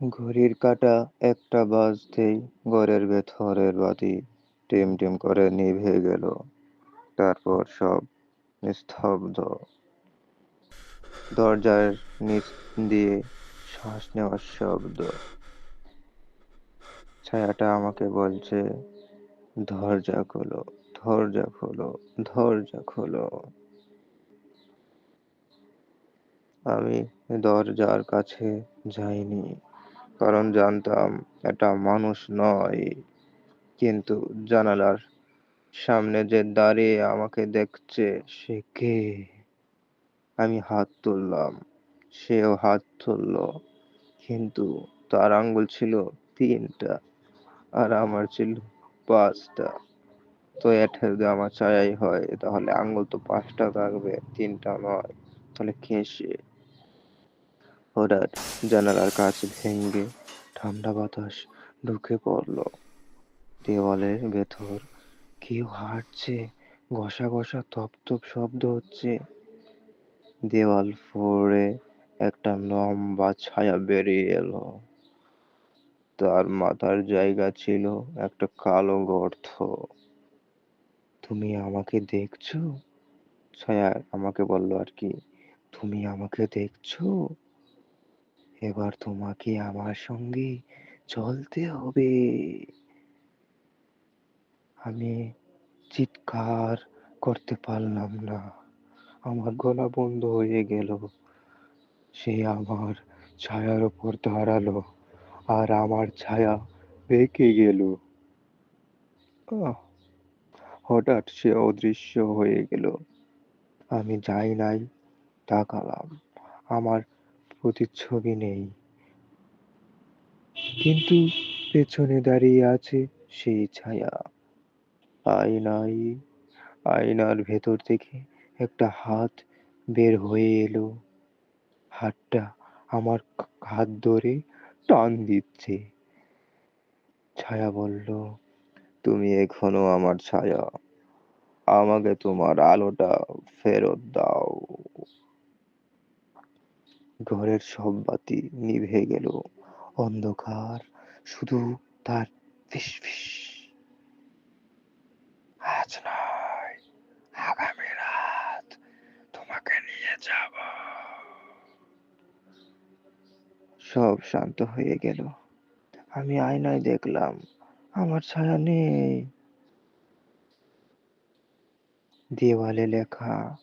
ঘড়ির কাঁটা একটা বাজতেই ঘরের ভেতরের বাতি টিম টিম করে নিভে গেল। তারপর সব নিস্তব্ধ। দরজার নিচ দিয়ে শ্বাস নেওয়ার শব্দ। ছায়াটা আমাকে বলছে দরজা খোলো দরজা খোলো দরজা খোলো। আমি দরজার কাছে যাইনি। কারণ জানতাম এটা মানুষ নয়। কিন্তু জানালার সামনে যে দাঁড়িয়ে আমাকে দেখছে, সে কে? আমি হাত তুললাম, সেও হাত তুলল, কিন্তু তার আঙ্গুল ছিল তিনটা আর আমার ছিল পাঁচটা। তো এটা যদি আমার ছায়াই হয়, তাহলে আঙ্গুল তো পাঁচটা থাকবে, তিনটা নয়, তাহলে কে সে? হঠাৎ জানালার কাছ ভেঙে ঠান্ডা বাতাস ঢুকে পড়ল। দেওয়ালের ভেতর কেউ হাঁটছে, ঘষা ঘষা তপ শব্দ হচ্ছে। দেওয়াল ফোড়ে একটা লম্বা ছায়া বেরিয়ে এলো। তার মাথার জায়গা ছিল একটা কালো গর্ত। তুমি আমাকে দেখছ? ছায়া আমাকে বলল, আর কি, তুমি আমাকে দেখছ? এবার তোমাকে আমার সঙ্গে চলতে হবে। আমি চিৎকার করতে পারলাম না। আমার গলা বন্ধ হয়ে গেল। সে আমার ছায়ার ওপর দাঁড়াল আর আমার ছায়া বেঁকে গেল! হঠাৎ সে অদৃশ্য হয়ে গেল। আমি যাই নাই, তাকালাম। আমার প্রতিচ্ছবি নেই। কিন্তু পেছনে দাঁড়িয়ে আছে সেই ছায়া। আয়নাই আয়নার ভেতর থেকে একটা হাত বের হয়ে এলো। হাতটা আমার হাত ধরে টান দিচ্ছে। ছায়া বলল, তুমি এখনও আমার ছায়া। আমাকে তোমার আলোটা ফেরত দাও। ঘরের সব বাতি নিভে গেল। অন্ধকার, শুধু তার ফিস ফিস। আজ নয়, আগামী রাত, তোমাকে নিয়ে যাব। সব শান্ত হয়ে গেল। আমি আয়নায় দেখলাম, আমার ছায়া নেই। দেওয়ালে লেখা